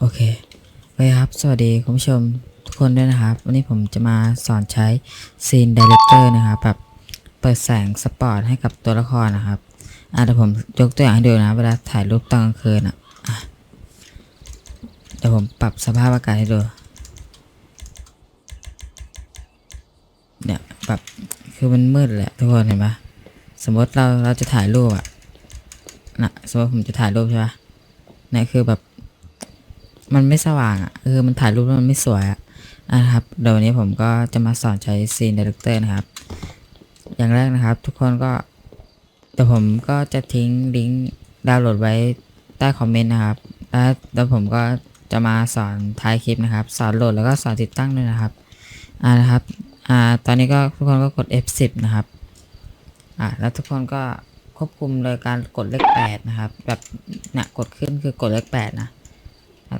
โอเคโอเครับ สวัสดีคุณผู้ชมทุกคนด้วยนะครับ วันนี้ผมจะมาสอนใช้ Scene Director นะครับแบบเปิดแสงสปอร์ตให้กับตัวละครนะครับอะเดี๋ยวผมยกตัวอย่างให้ดูนะ เวลาถ่ายรูปตอนกลางคืนอะอะเดี๋ยวผมปรับสภาพอากาศให้ดู เนี่ยแบบคือมันมืดแหละทุกคนเห็นปะสมมติเราเราจะถ่ายรูปอะนะสมมติผมจะถ่ายรูปใช่ปะเนี่ยคือแบบ มันไม่สว่างอะคือมันถ่ายรูปแล้วมันไม่สวยอะนะครับเดี๋ยววันนี้ผมก็จะมาสอนใช้ Scene Director นะครับ อย่างแรกนะครับ ทุกคนก็เดี๋ยวผมก็จะทิ้งลิงก์ดาวน์โหลดไว้ใต้คอมเมนต์นะครับ แล้วแล้วผมก็จะมาสอนท้ายคลิปนะครับ สอนโหลดแล้วก็สอนติดตั้งด้วยนะครับอ่านะครับอ่าตอนนี้ก็ทุกคนก็กด F10 นะครับอ่าแล้วทุกคนก็ควบคุมโดยการกดเลข8นะครับ แบบเนี่ยกดขึ้นคือกดเลข8นะ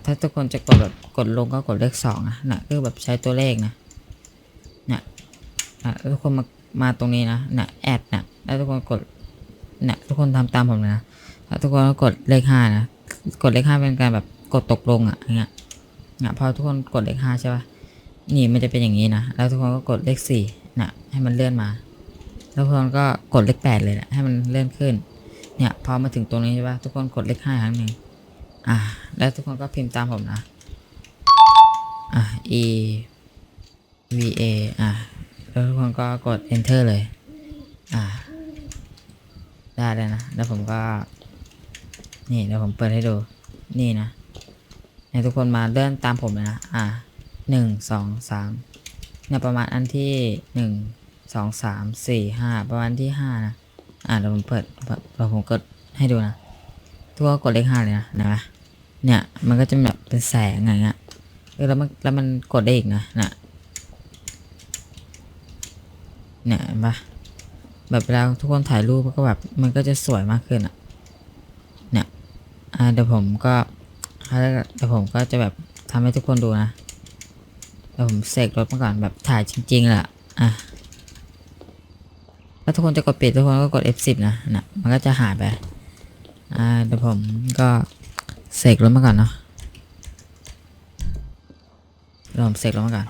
ถ้าทุกคนจะกดแบบกดลงก็กดเลข2นะนะคือแบบใช้ตัวเลขนะนี่ยอะทุกคนมามาตรงนี้นะนี่ยแอดนะแล้วทุกคนกดนี่ยทุกคนทำตามผมเลยนะแล้วทุกคนก็กดเลข5นะกดเลข5เป็นการแบบกดตกลงอะอย่างเงี้ยเนี่ยพอทุกคนกดเลข5ใช่ป่ะนี่มันจะเป็นอย่างนี้นะแล้วทุกคนก็กดเลขสี่นะให้มันเลื่อนมา แล้วทุกคนก็กดเลขแปดเลยนะให้มันเลื่อนขึ้นเนี่ยพอมาถึงตรงนี้ใช่ปะทุกคนกดเลขห้าครั้งหนึ่ง อ่าแล้วทุกคนก็พิมพ์ตามผมนะอ่า e v a อ่าแล้วทุกคนก็กด enter เลย อ่าได้เลยนะ แล้วผมก็ นี่เดี๋ยวผมเปิดให้ดู นี่นะให้ทุกคนมาเลื่อนตามผมเลยนะ อ่าหนึ่งสองสามเนี่ยประมาณอันที่หนึ่งสองสามสี่ห้าประมาณที่ห้านะ อ่าเดี๋ยวผมเปิดเดี๋ยวผมกดให้ดูนะทุกคนกดเลขห้าเลยนะนะ เนี่ย มันก็จะแบบเป็นแสงอย่างเงี้ยเออแล้วมันแล้วมันกดได้อีกนะนะเนี่ยเห็นปะแบบเวลาทุกคนถ่ายรูปก็แบบมันก็จะสวยมากขึ้นอะ เนี่ยอ่าเดี๋ยวผมก็เดี๋ยวผมก็จะแบบทำให้ทุกคนดูนะเดี๋ยวผมเสกรถมาก่อนแบบถ่ายจริงๆแหละอะแล้วทุกคนจะกดปิดทุกคนก็กด F10 นะนะมันก็จะหายไปอ่าเดี๋ยวผมก็ เสกรถมาก่อนเนาะเดี๋ยวผมเสกรถมาก่อน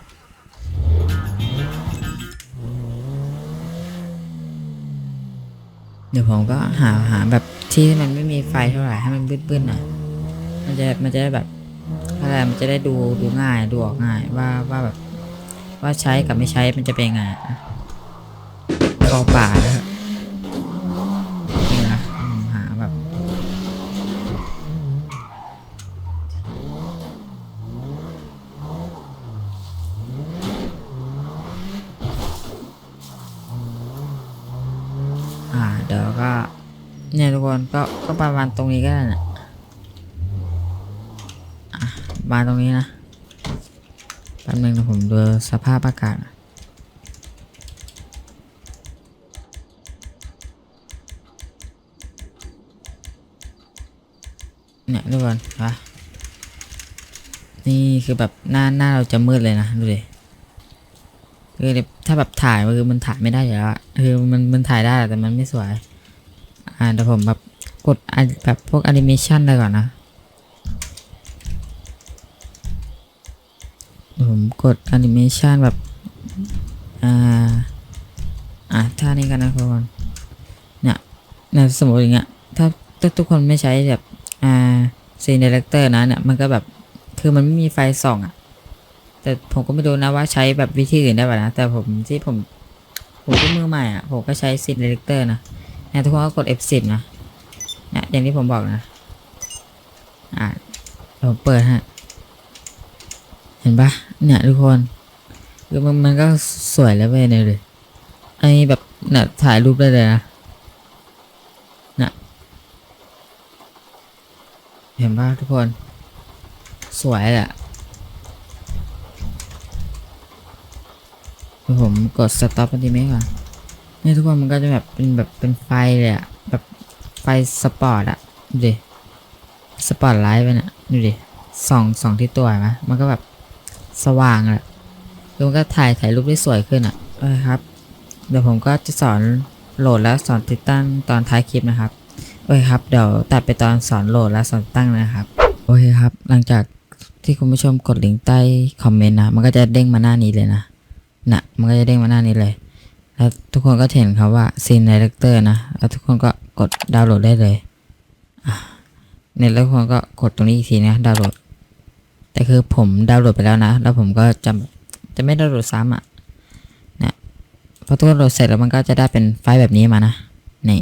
เดี๋ยวผมก็หาหาแบบที่มันไม่มีไฟเท่าไหร่ให้มันบึ้นๆหน่อยมันจะมันจะได้แบบอะไรมันจะได้ดูดูง่ายดูออกง่ายว่าว่าแบบว่าใช้กับไม่ใช้มันจะเป็นไงกอป่านะครับนี่นะผมหาแบบอ่าเดี๋ยวก็ เนี่ยทุกคนก็ก็ ประมาณตรงนี้ก็ได้นะอะมาตรงนี้นะแป๊บนึงนะผมดูสภาพอากาศน่อยเนี่ยทุกคนปะนี่คือแบบหน้าหน้าเราจะมืดเลยนะดูดิคือถ้าแบบถ่ายคือมันถ่ายไม่ได้อยู่แล้วคือมันมันถ่ายได้แต่มันไม่สวย อ่าเดี๋ยวผมแบบ กดแบบพวกแอนิเมชันเลยก่อนนะผมกดแอนิเมชันแบบ อ่า อะท่านี้กันนะทุกคนเนี่ยเนี่ยสมมติอย่างเงี้ย ถ้าถ้าทุกคนไม่ใช้แบบ อ่าซีนดีเลกเตอร์นะเนี่ย มันก็แบบ คือมันไม่มีไฟส่องอะ่ะ แต่ผมก็ไม่รู้นะว่าใช้แบบวิธีอื่นได้ป่ะนะ แต่ผมที่ผม ผมก็มือใหม่อะ่ะ ผมก็ใช้ซีนดีเลกเตอร์นะเนี่ยทุกคนก็กด F10 นะ อย่างที่ผมบอกนะ อ่าเดี๋ยวผมเปิดฮะ เห็นปะเนี่ยทุกคนคือมันมันก็สวยแล้วเว้ยเนี่ยเลยไอ้แบบเนี่ยถ่ายรูปได้เลยนะเนี่ยเห็นปะทุกคน สวยแหละผมกดสต็อปอันนี้ไหมก่อนนี่ทุกคนมันก็จะแบบเป็นแบบเป็นไฟเลยอะแบบ ไฟสปอร์ตอะดูดิสปอร์ตไลท์ไปนี่ยดูดิส่องส่องที่ตัวเห็นไหมมันก็แบบสว่างอะแล้วมันก็ถ่ายถ่ายรูปได้สวยขึ้นอะเออครับ เดี๋ยวผมก็จะสอนโหลดและสอนติดตั้งตอนท้ายคลิปนะครับโอเคครับเดี๋ยวตัดไปตอนสอนโหลดและสอนติดตั้งนะครับ โอเคครับ หลังจากที่คุณผู้ชมกดลิงก์ใต้คอมเมนต์นะมันก็จะเด้งมาหน้านี้เลยนะนะมันก็จะเด้งมาหน้านี้เลย แล้วทุกคนก็เห็นครับว่าซีน i ด e c เตอร์นะ แล้วทุกคนก็กดดาวน์โหลดได้เลยอะเนี่ยแล้วทุกคนก็กดตรงนี้อีกทีนะดาวน์โหลด แต่คือผมดาวน์โหลดไปแล้วนะ แล้วผมก็จะจะไม่ดาวน์โหลดซ้ำอะนี่ยพอทุกคนโหลดเสร็จแล้วมันก็จะได้เป็นไฟล์แบบนี้มานะนี่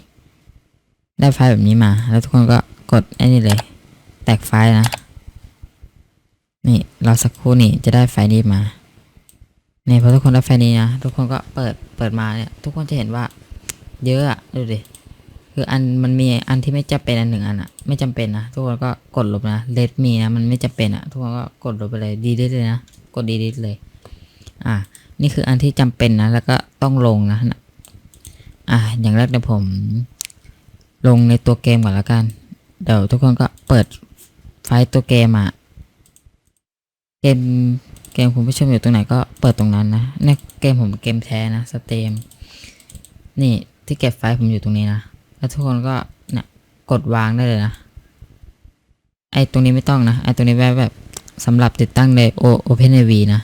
ได้ไฟล์แบบนี้มา แล้วทุกคนก็กดไอ้นี่เลย แตกไฟล์นะ นี่เราสักครู่นี่จะได้ไฟล์นี้มา นี่พอทุกคนได้ไฟล์นี้นะทุกคนก็เปิดเปิดมาเนี่ยทุกคนจะเห็นว่า เยอะอะดูดิคืออันมันมีอันที่ไม่จำเป็นอันหนึ่งอันอะไม่จำเป็นนะทุกคนก็กดลบนะเลดมีนะมันไม่จำเป็นอะทุกคนก็กดลบไปเลยดีลิทเลยนะกดดีลิทเลย อะนี่คืออันที่จำเป็นนะ แล้วก็ต้องลงนะนะอะอย่างแรกเดี๋ยวผม ลงในตัวเกมก่อนแล้วกัน เดี๋ยวทุกคนก็เปิดไฟล์ตัวเกมอะเกม เกมคุณผู้ชมอยู่ตรงไหนก็เปิดตรงนั้นนะในเกมผมเกมแท้นะสเตมนี่ที่เก็บไฟล์ผมอยู่ตรงนี้นะ แล้วทุกคนก็เนี่ยกดวางได้เลยนะ ไอตรงนี้ไม่ต้องนะ ไอตรงนี้แบบแบบสำหรับติดตั้งใน O- OpenAV นะ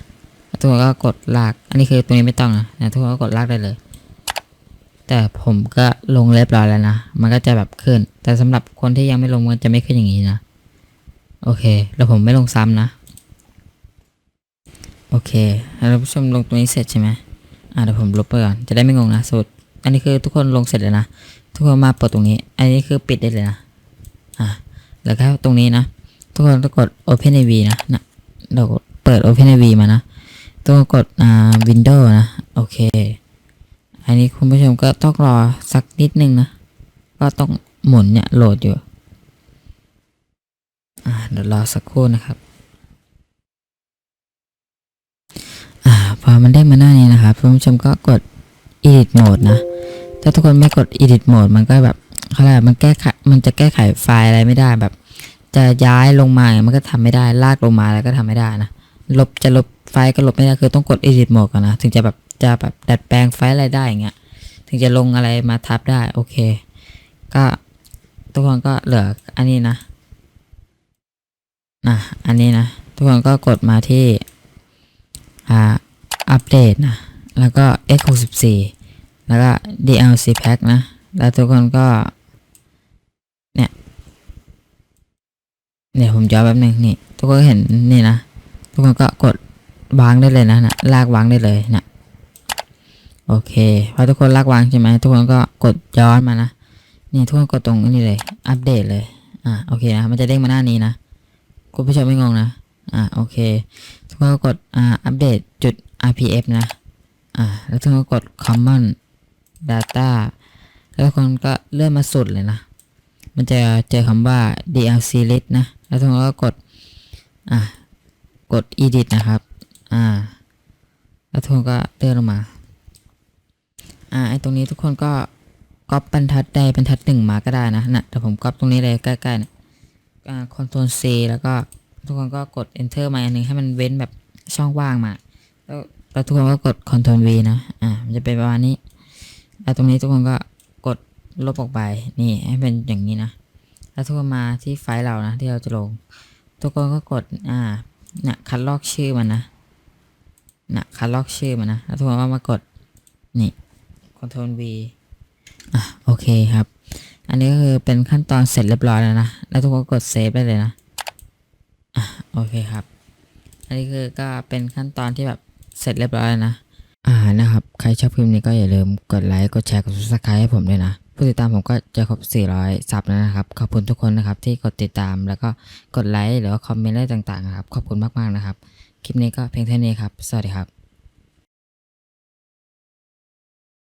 แล้วทุกคนก็กดลาก อันนี้คือตรงนี้ไม่ต้องนะนะทุกคนก็กดลากได้เลย แต่ผมก็ลงเรียบร้อยแล้วนะ มันก็จะแบบขึ้น แต่สำหรับคนที่ยังไม่ลงมันจะไม่ขึ้นอย่างนี้นะ โอเค แล้วผมไม่ลงซ้ำนะ โอเคแล้วท่าผู้ชมลงตรงนี้เสร็จใช่ไหมอ่าเดี๋ยวผมลบไปก่อน จะได้ไม่งงนะสูตรอันนี้คือทุกคนลงเสร็จเลยนะ ทุกคนมาเปิดตรงนี้ อันนี้คือปิดได้เลยนะ อ่าแล้วก็ตรงนี้นะ ทุกคนต้องกด OpenAV นะนะเราเปิด OpenAV มานะต้องกดอ่า Windows นะ โอเค อันนี้คุณผู้ชมก็ต้องรอสักนิดนึงนะ ก็ต้องหมุนเนี่ยโหลดอยู่ อ่าเดี๋ยวรอสักครู่นะครับ อ่าพอ มันได้มาหน้านี้นะครับคุณผู้ชมก็กด edit mode นะ ถ้าทุกคนไม่กด edit mode มันก็แบบเขาเรียกมันแก้ไขมันจะแก้ไขไฟล์อะไรไม่ได้แบบ จะย้ายลงมาเนี่ยมันก็ทำไม่ได้ลากลงมาอะไรก็ทำไม่ได้นะลบจะลบไฟล์ก็ลบไม่ได้คือต้องกด edit mode ก่อนนะ ถึงจะแบบจะแบบดัดแปลงไฟล์อะไรได้อย่างเงี้ยถึงจะลงอะไรมาทับได้โอเค ก็ทุกคนก็เหลืออันนี้นะนะอันนี้นะ ทุกคนก็กดมาที่อ่า อัปเดตนะ แล้วก็ x64 แล้วก็ DLC pack นะ แล้วทุกคนก็ เนี่ยเนี่ยผมย้อนแป๊บนึงนี่ ทุกคนเห็นนี่นะ ทุกคนก็กดวางได้เลยนะนะลากวางได้เลยนะ โอเค พอทุกคนลากวางใช่ไหม ทุกคนก็กดย้อนมานะ นี่ทุกคนกดตรงนี้เลย อัปเดตเลย อ่าโอเคนะ มันจะเด้งมาหน้านี้นะ คุณผู้ชมไม่งงนะ อ่าโอเค ทุกคนก็กด อ่า อัปเดตจุด RPF นะ อ่า แล้วทุกคนก็กด common data แล้วทุกคนก็เลื่อนมาสุดเลยนะ มันจะเจอคำว่า DLC list นะ แล้วทุกคนก็กด อ่า กด edit นะครับ อ่า แล้วทุกคนก็เลื่อนลงมา อ่า ไอตรงนี้ทุกคนก็ก๊อปบรรทัดใดบรรทัดหนึ่งมาก็ได้นะนะแต่ผมก๊อปตรงนี้เลยใกล้ๆเนี่ยอ่า Ctrl C แล้วก็ทุกคนก็กด enter มาอันหนึ่งให้มันเว้นแบบช่องว่างมา แล้วแล้วทุกคนก็กด Ctrl V นะ อ่า มันจะเป็นประมาณนี้ แล้วตรงนี้ทุกคนก็กดลบออกไป นี่ให้เป็นอย่างนี้นะ แล้วทุกคนมาที่ไฟล์เรานะ ที่เราจะลง ทุกคนก็กด อ่าเนี่ยคัดลอกชื่อมันนะนะคัดลอกชื่อมันนะ แล้วทุกคนก็มากด นี่ Ctrl V อะ โอเคครับ อันนี้ก็คือเป็นขั้นตอนเสร็จเรียบร้อยแล้วนะ แล้วทุกคนกดเซฟได้เลยนะ อะ โอเคครับ อันนี้คือก็เป็นขั้นตอนที่แบบ เสร็จเรียบร้อยนะอ่านะครับ ใครชอบคลิปนี้ก็อย่าลืมกดไลค์ กดแชร์ กด subscribe ให้ผมด้วยนะ ผู้ติดตามผมก็จะครบ 400 ซับแล้วนะครับ ขอบคุณทุกคนนะครับที่กดติดตามแล้วก็กดไลค์หรือว่าคอมเมนต์อะไรต่างๆนะครับ ขอบคุณมากๆนะครับ คลิปนี้ก็เพียงเท่านี้ครับ สวัสดีครับ